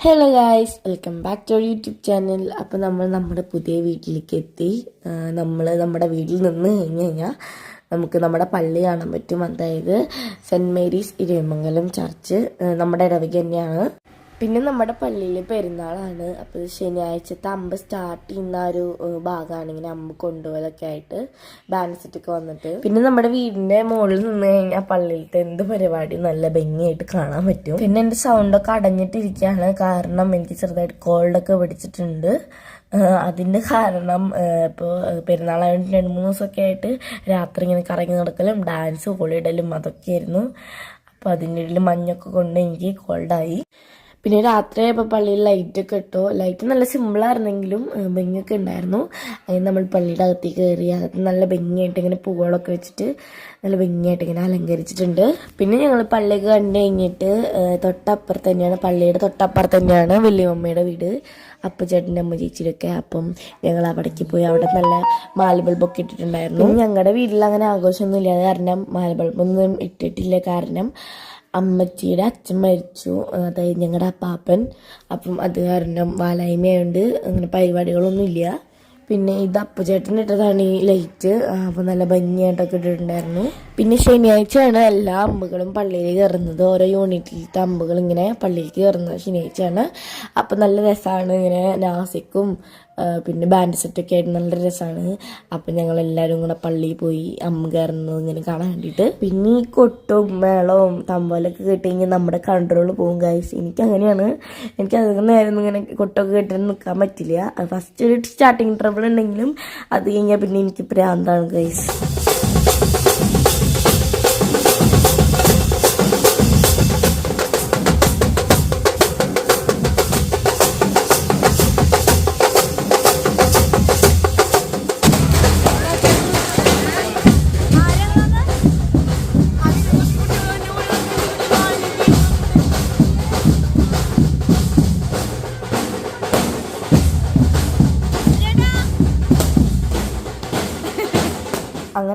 Hello guys welcome back to YouTube channel അപ്പോൾ നമ്മൾ നമ്മുടെ പുതിയ വീട്ടിലേക്ക് എത്തി നമ്മൾ നമ്മുടെ വീട്ടിൽ നിന്ന് കഴിഞ്ഞ് കഴിഞ്ഞാൽ നമുക്ക് നമ്മുടെ പള്ളി കാണാൻ പറ്റും. അതായത് സെന്റ് മേരീസ് ഇരയമംഗലം ചർച്ച് നമ്മുടെ ഇടവക തന്നെയാണ്. പിന്നെ നമ്മുടെ പള്ളിയിൽ പെരുന്നാളാണ്. അപ്പോൾ ശനിയാഴ്ചത്തെ അമ്പ് സ്റ്റാർട്ട് ചെയ്യുന്ന ഒരു ഭാഗമാണ് ഇങ്ങനെ അമ്പ് കൊണ്ടുപോകലൊക്കെ ആയിട്ട് ബാൻഡ് സെറ്റൊക്കെ വന്നിട്ട്. പിന്നെ നമ്മുടെ വീടിന്റെ മുകളിൽ നിന്ന് കഴിഞ്ഞാൽ പള്ളിയിലത്തെ എന്ത് പരിപാടി നല്ല ഭംഗിയായിട്ട് കാണാൻ പറ്റും. പിന്നെ എന്റെ സൗണ്ടൊക്കെ അടഞ്ഞിട്ടിരിക്കുകയാണ് കാരണം എനിക്ക് ചെറുതായിട്ട് കോൾഡൊക്കെ പിടിച്ചിട്ടുണ്ട്. അതിന്റെ കാരണം ഇപ്പോൾ പെരുന്നാളായിട്ട് രണ്ട് മൂന്ന് ദിവസമൊക്കെ ആയിട്ട് രാത്രി ഇങ്ങനെ കറങ്ങി നടക്കലും ഡാൻസ് ഹോളിഡലും അതൊക്കെയായിരുന്നു. അപ്പോൾ അതിന്റെ ഇടയിൽ മഞ്ഞൊക്കെ കൊണ്ട് എനിക്ക് കോൾഡായി പിന്നെ രാത്രി ആയപ്പോൾ പള്ളിയിൽ ലൈറ്റൊക്കെ ഇട്ടു. ലൈറ്റ് നല്ല സിമ്പിളായിരുന്നെങ്കിലും ഭംഗിയൊക്കെ ഉണ്ടായിരുന്നു. അതിന് നമ്മൾ പള്ളിയുടെ അകത്തേക്ക് കയറി അകത്ത് നല്ല ഭംഗിയായിട്ട് ഇങ്ങനെ പൂവുകളൊക്കെ വെച്ചിട്ട് നല്ല ഭംഗിയായിട്ട് ഇങ്ങനെ അലങ്കരിച്ചിട്ടുണ്ട്. പിന്നെ ഞങ്ങൾ പള്ളിയൊക്കെ കണ്ടു കഴിഞ്ഞിട്ട് തൊട്ടപ്പുറത്ത് തന്നെയാണ് പള്ളിയുടെ തൊട്ടപ്പുറത്ത് തന്നെയാണ് വലിയമ്മയുടെ വീട്. അപ്പച്ചേട്ടന്റെ അമ്മ ചേച്ചിയിലൊക്കെ അപ്പം ഞങ്ങൾ അവിടേക്ക് പോയി അവിടെ നല്ല മാലബൾബൊക്കെ ഇട്ടിട്ടുണ്ടായിരുന്നു. പിന്നെ ഞങ്ങളുടെ വീട്ടിൽ അങ്ങനെ ആഘോഷമൊന്നും ഇല്ലാതെ കാരണം മാലബൾബൊന്നും ഇട്ടിട്ടില്ല കാരണം അമ്മച്ചിയുടെ അച്ഛൻ മരിച്ചു. അതായത് ഞങ്ങളുടെ അപ്പാപ്പൻ. അപ്പം അത് കാരണം വാലായ്മയുണ്ട് അങ്ങനെ പരിപാടികളൊന്നും ഇല്ല പിന്നെ ഇത് അപ്പുചേട്ടൻ ഇട്ടതാണ് ഈ ലൈറ്റ്. അപ്പോൾ നല്ല ഭംഗിയായിട്ടൊക്കെ ഇട്ടിട്ടുണ്ടായിരുന്നു. പിന്നെ ശനിയാഴ്ചയാണ് എല്ലാ അമ്പുകളും പള്ളിയിൽ കയറുന്നത്. ഓരോ യൂണിറ്റിലത്തെ അമ്പുകൾ ഇങ്ങനെ പള്ളിയിലേക്ക് കയറുന്നത് ശനിയാഴ്ചയാണ്. അപ്പം നല്ല രസമാണ് ഇങ്ങനെ നാസിക്കും പിന്നെ ബാൻഡ് സെറ്റൊക്കെ ആയിട്ട് നല്ല രസമാണ് അപ്പം ഞങ്ങൾ എല്ലാവരും കൂടെ പള്ളിയിൽ പോയി അമ്മ കയറുന്നത് ഇങ്ങനെ കാണാൻ വേണ്ടിയിട്ട്. പിന്നെ ഈ കൊട്ടും മേളവും തമ്പോലൊക്കെ കിട്ടിയെങ്കിൽ നമ്മുടെ കൺട്രോൾ പോകും ഗൈസ് എനിക്ക് അങ്ങനെയാണ്. എനിക്ക് അധികം നേരം ഇങ്ങനെ കൊട്ടൊക്കെ കേട്ടിട്ട് നിൽക്കാൻ പറ്റില്ല. ഫസ്റ്റ് ഒരു സ്റ്റാർട്ടിങ് ട്രബിൾ ഉണ്ടെങ്കിലും അത് കഴിഞ്ഞാൽ പിന്നെ എനിക്ക് പ്രാന്താണ് ഗൈസ്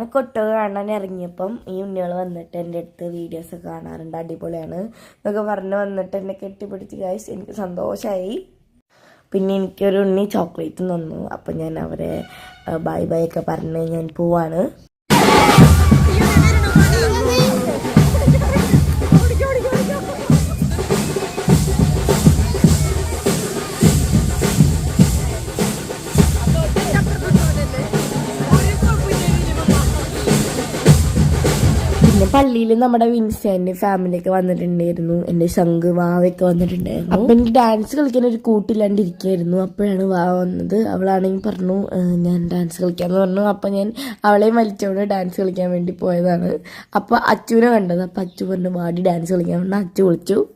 അങ്ങനെ കൊട്ടൊക്കെ കാണാൻ ഇറങ്ങിയപ്പം ഈ ഉണ്ണികൾ വന്നിട്ട് എന്റെ അടുത്ത് വീഡിയോസ് കാണാറുണ്ട്. അടിപൊളിയാണ് എന്നൊക്കെ പറഞ്ഞ് വന്നിട്ട് എന്നെ കെട്ടിപ്പിടിച്ച് കാശ് എനിക്ക് സന്തോഷമായി പിന്നെ എനിക്കൊരു ഉണ്ണി ചോക്ലേറ്റ് തന്നു. അപ്പം ഞാൻ അവരെ ബൈ ബൈ ഒക്കെ പറഞ്ഞ് ഞാൻ പോവാണ്. പള്ളിയിൽ നമ്മുടെ വിൻസെന്റ് ഫാമിലിയൊക്കെ വന്നിട്ടുണ്ടായിരുന്നു. എന്റെ ശംഖ് വാവയൊക്കെ വന്നിട്ടുണ്ടായിരുന്നു. അപ്പൊ എനിക്ക് ഡാൻസ് കളിക്കാൻ ഒരു കൂട്ടില്ലാണ്ടിരിക്കായിരുന്നു അപ്പോഴാണ് വാവ വന്നത്. അവളാണെങ്കിൽ പറഞ്ഞു ഞാൻ ഡാൻസ് കളിക്കാന്ന് പറഞ്ഞു. അപ്പൊ ഞാൻ അവളെ വലിച്ചോണ്ട് ഡാൻസ് കളിക്കാൻ വേണ്ടി പോയതാണ്. അപ്പൊ അച്ചുവിനെ കണ്ടത്. അപ്പൊ അച്ചു പറഞ്ഞു വാടി ഡാൻസ് കളിക്കാൻ. പറഞ്ഞു അച്ചു വിളിച്ചു.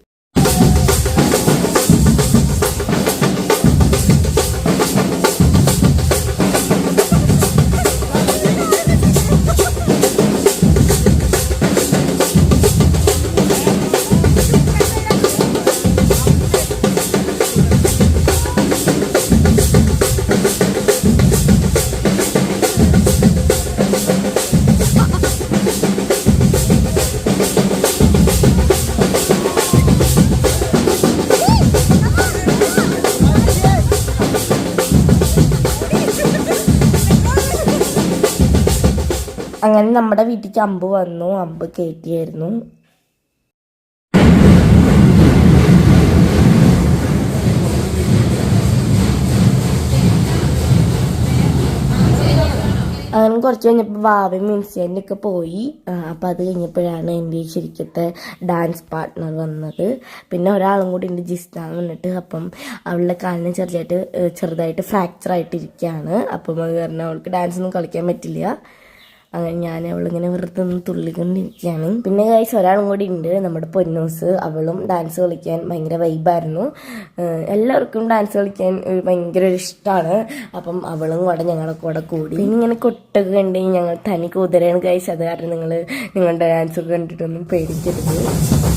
അങ്ങനെ നമ്മുടെ വീട്ടിലേക്ക് അമ്പ് വന്നു. അമ്പ് കയറ്റിയായിരുന്നു അങ്ങനെ കുറച്ച് കഴിഞ്ഞപ്പോൾ വാവയും മിൻസിയന്റെ പോയി. അപ്പോൾ അത് കഴിഞ്ഞപ്പോഴാണ് എന്റെ ശരിക്കത്തെ ഡാൻസ് പാർട്ട്ണർ വന്നത്. പിന്നെ ഒരാളും കൂടി ഉണ്ട് ജിസ്ന വന്നിട്ട്. അപ്പം അവളുടെ കാലിന് ചെറുതായിട്ട് ചെറുതായിട്ട് ഫ്രാക്ചർ ആയിട്ടിരിക്കുകയാണ് അപ്പം അത് കാരണം അവൾക്ക് ഡാൻസ് ഒന്നും കളിക്കാൻ പറ്റില്ല. അങ്ങനെ ഞാൻ അവളിങ്ങനെ വെറുതെ ഒന്ന് തുള്ളിക്കൊണ്ടിരിക്കുകയാണ്. പിന്നെ കഴിച്ച് ഒരാളും കൂടി ഉണ്ട്. നമ്മുടെ പൊന്നൂസ്. അവളും ഡാൻസ് കളിക്കാൻ ഭയങ്കര വൈബായിരുന്നു എല്ലാവർക്കും ഡാൻസ് കളിക്കാൻ ഒരു ഭയങ്കര ഒരു ഇഷ്ടമാണ് അപ്പം അവളും കൂടെ ഞങ്ങളെ കൂടെ കൂടി. പിന്നെ ഇങ്ങനെ കൊട്ടൊക്കെ കണ്ടെങ്കിൽ ഞങ്ങൾ തനി കുതിരയാണ് കഴിച്ചത് കാരണം നിങ്ങൾ നിങ്ങളുടെ ഡാൻസ് കണ്ടിട്ടൊന്നും പേടിക്കരുത്.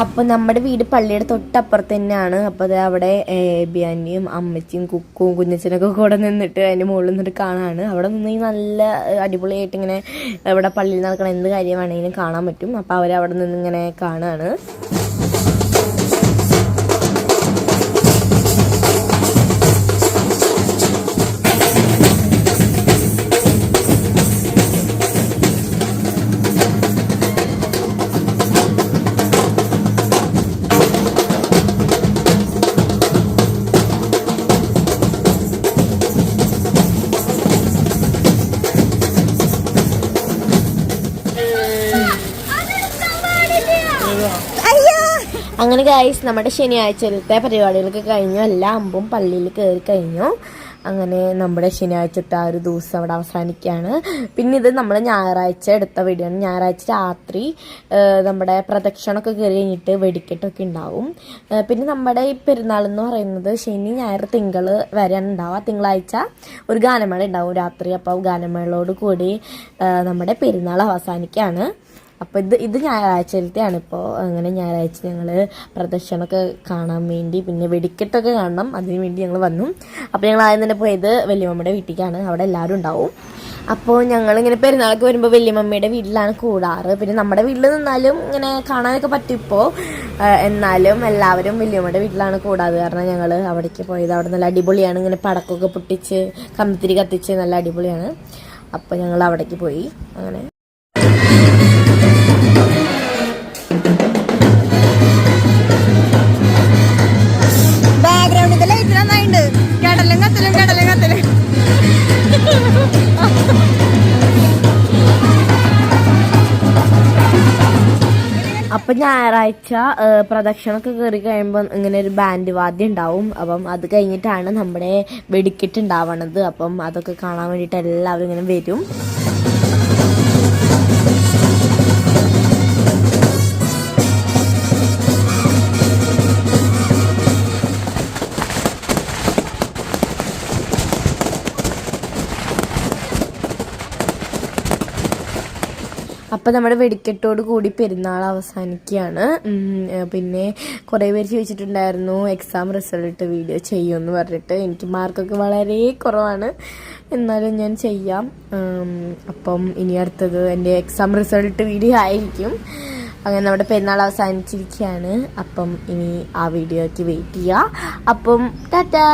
അപ്പോൾ നമ്മുടെ വീട് പള്ളിയുടെ തൊട്ടപ്പുറത്ത് തന്നെയാണ് അപ്പോൾ അത് അവിടെ ബിയാനിയും അമ്മച്ചിയും കുക്കും കുഞ്ഞച്ചനൊക്കെ കൂടെ നിന്നിട്ട് അതിന്റെ മുകളിൽ നിന്നിട്ട് കാണാണ്. അവിടെ നിന്ന് ഈ നല്ല അടിപൊളിയായിട്ട് ഇങ്ങനെ ഇവിടെ പള്ളിയിൽ നടക്കുന്ന എന്ത് കാര്യമാണെങ്കിലും കാണാൻ പറ്റും. അപ്പോൾ അവർ അവിടെ നിന്ന് അങ്ങനെ ഗൈസ് നമ്മുടെ ശനിയാഴ്ചയിലത്തെ പരിപാടികളൊക്കെ കഴിഞ്ഞു. എല്ലാ അമ്പും പള്ളിയിൽ കയറി കഴിഞ്ഞു. അങ്ങനെ നമ്മുടെ ശനിയാഴ്ചത്തെ ആ ഒരു ദിവസം അവിടെ അവസാനിക്കുകയാണ്. പിന്നെ ഇത് നമ്മൾ ഞായറാഴ്ച എടുത്ത വീഡിയോ ആണ് ഞായറാഴ്ച രാത്രി നമ്മുടെ പ്രദക്ഷിണമൊക്കെ കയറി കഴിഞ്ഞിട്ട് വെടിക്കെട്ടൊക്കെ ഉണ്ടാവും. പിന്നെ നമ്മുടെ ഈ പെരുന്നാൾ എന്ന് പറയുന്നത് ശനി ഞായർ തിങ്കൾ വരെയാണ് ഉണ്ടാവുക. തിങ്കളാഴ്ച ഒരു ഗാനമേള ഉണ്ടാവും രാത്രി. അപ്പോൾ ഗാനമേളയോട് കൂടി നമ്മുടെ പെരുന്നാൾ അവസാനിക്കുകയാണ്. അപ്പോൾ ഇത് ഇത് ഞായറാഴ്ചയിലത്തെയാണ് ഇപ്പോൾ അങ്ങനെ ഞായറാഴ്ച ഞങ്ങൾ പ്രദർശനമൊക്കെ കാണാൻ വേണ്ടി പിന്നെ വെടിക്കെട്ടൊക്കെ കാണണം. അതിന് വേണ്ടി ഞങ്ങൾ വന്നു. അപ്പോൾ ഞങ്ങൾ ആദ്യം തന്നെ പോയത് വലിയമ്മയുടെ വീട്ടിലേക്കാണ് അവിടെ എല്ലാവരും ഉണ്ടാവും. അപ്പോൾ ഞങ്ങളിങ്ങനെ പെരുന്നാൾക്ക് വരുമ്പോൾ വലിയമ്മയുടെ വീട്ടിലാണ് കൂടാറ്. പിന്നെ നമ്മുടെ വീട്ടിൽ നിന്നാലും ഇങ്ങനെ കാണാനൊക്കെ പറ്റും ഇപ്പോൾ എന്നാലും എല്ലാവരും വലിയമ്മയുടെ വീട്ടിലാണ് കൂടാറ്. കാരണം ഞങ്ങൾ അവിടേക്ക് പോയത് അവിടെ നല്ല അടിപൊളിയാണ്. ഇങ്ങനെ പടക്കമൊക്കെ പൊട്ടിച്ച് കമ്പിത്തിരി കത്തിച്ച് നല്ല അടിപൊളിയാണ്. അപ്പോൾ ഞങ്ങൾ അവിടേക്ക് പോയി. അങ്ങനെ. അപ്പൊ ഞായറാഴ്ച പ്രദക്ഷിണമൊക്കെ കയറി കഴിയുമ്പോൾ ഇങ്ങനെ ഒരു ബാൻഡ് വാദ്യം ഉണ്ടാവും. അപ്പം അത് കഴിഞ്ഞിട്ടാണ് നമ്മുടെ വെടിക്കെട്ട് ഉണ്ടാവണത്. അപ്പം അതൊക്കെ കാണാൻ വേണ്ടിയിട്ട് എല്ലാവരും ഇങ്ങനെ വരും. അപ്പം നമ്മുടെ വെടിക്കെട്ടോട് കൂടി പെരുന്നാൾ അവസാനിക്കുകയാണ്. പിന്നെ കുറേ പേര് ചോദിച്ചിട്ടുണ്ടായിരുന്നു എക്സാം റിസൾട്ട് വീഡിയോ ചെയ്യുമെന്ന് പറഞ്ഞിട്ട്. എനിക്ക് മാർക്കൊക്കെ വളരെ കുറവാണ്. എന്നാലും ഞാൻ ചെയ്യാം. അപ്പം ഇനി അടുത്തത് എന്റെ എക്സാം റിസൾട്ട് വീഡിയോ ആയിരിക്കും. അങ്ങനെ നമ്മുടെ പെരുന്നാൾ അവസാനിച്ചിരിക്കുകയാണ്. അപ്പം ഇനി ആ വീഡിയോയ്ക്ക് വെയിറ്റ് ചെയ്യുക അപ്പം ടാറ്റാ!